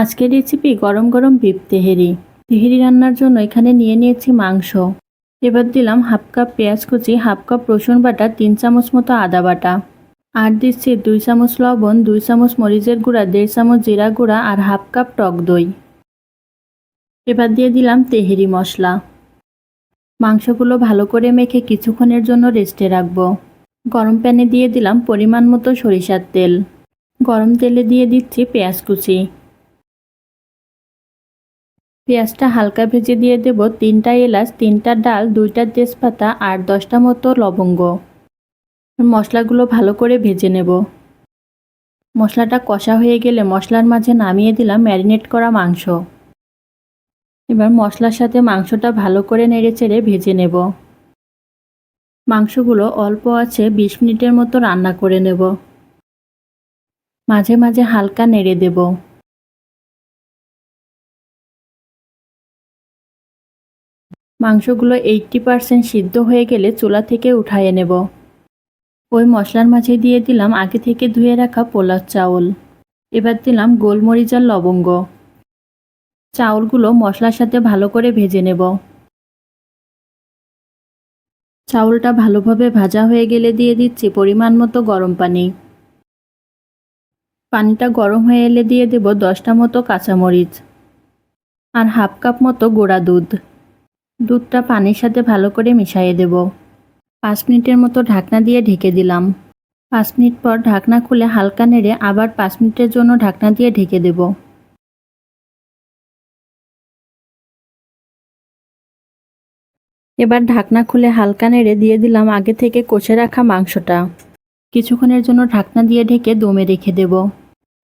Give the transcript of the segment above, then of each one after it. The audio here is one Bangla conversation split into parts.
আজকের রেসিপি গরম গরম বিপ তেহেরি। তেহেরি রান্নার জন্য এখানে নিয়ে নিয়েছি মাংস। এবার দিলাম হাফ কাপ পেঁয়াজ কুচি হাফ কাপ রসুন বাটা, তিন চামচ মতো আদা বাটা। আর দিচ্ছি দুই চামচ লবণ, দুই চামচ মরিচের গুঁড়া, দেড় চামচ জিরা গুঁড়া আর হাফ কাপ টক দই। এবার দিয়ে দিলাম তেহেরি মশলা। মাংসগুলো ভালো করে মেখে কিছুক্ষণের জন্য রেস্টে রাখব। গরম প্যানে দিয়ে দিলাম পরিমাণ মতো সরিষার তেল। গরম তেলে দিয়ে দিচ্ছি পেঁয়াজ কুচি। পেঁয়াজটা হালকা ভেজে দিয়ে দেব তিনটা এলাচ, তিনটা ডাল, দুইটা তেজপাতা আর দশটা মতো লবঙ্গ। মশলাগুলো ভালো করে ভেজে নেব। মশলাটা কষা হয়ে গেলে মশলার মাঝে নামিয়ে দিলাম ম্যারিনেট করা মাংস। এবার মশলার সাথে মাংসটা ভালো করে নেড়ে চেড়ে ভেজে নেব। মাংসগুলো অল্প আছে, বিশ মিনিটের মতো রান্না করে নেব। মাঝে মাঝে হালকা নেড়ে দেব। মাংসগুলো এইটটি পারসেন্ট সিদ্ধ হয়ে গেলে চুলা থেকে উঠায়ে নেব। ওই মশলার মাঝে দিয়ে দিলাম আগে থেকে ধুয়ে রাখা পোলাও চাউল। এবার দিলাম গোলমরিচ আর লবঙ্গ। চাউলগুলো মশলার সাথে ভালো করে ভেজে নেব। চাউলটা ভালোভাবে ভাজা হয়ে গেলে দিয়ে দিচ্ছি পরিমাণ মতো গরম পানি। পানিটা গরম হয়ে এলে দিয়ে দেব দশটা মতো কাঁচামরিচ। আর হাফ কাপ মতো গোড়া দুধ। দুধটা পানির সাথে ভালো করে মিশিয়ে দেব। পাঁচ মিনিটের মতো ঢাকনা দিয়ে ঢেকে দিলাম। পাঁচ মিনিট পর ঢাকনা খুলে হালকা নেড়ে আবার পাঁচ মিনিটের জন্য ঢাকনা দিয়ে ঢেকে দেব। এবার ঢাকনা খুলে হালকা নেড়ে দিয়ে দিলাম আগে থেকে কষে রাখা মাংসটা। কিছুক্ষণের জন্য ঢাকনা দিয়ে ঢেকে দমে রেখে দেব।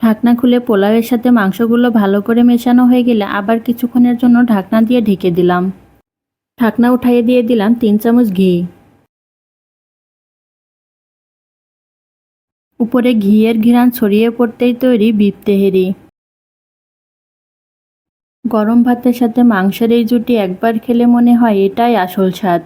ঢাকনা খুলে পোলাওয়ের সাথে মাংসগুলো ভালো করে মেশানো হয়ে গেলে আবার কিছুক্ষণের জন্য ঢাকনা দিয়ে ঢেকে দিলাম। ঢাকনা উঠাইয়ে দিয়ে দিলাম তিন চামচ ঘি। উপরে ঘিয়ের ঘিরান ছড়িয়ে পড়তেই তৈরি বিপ তেহেরি। গরম ভাতের সাথে মাংসের এই জুটি একবার খেলে মনে হয় এটাই আসল স্বাদ।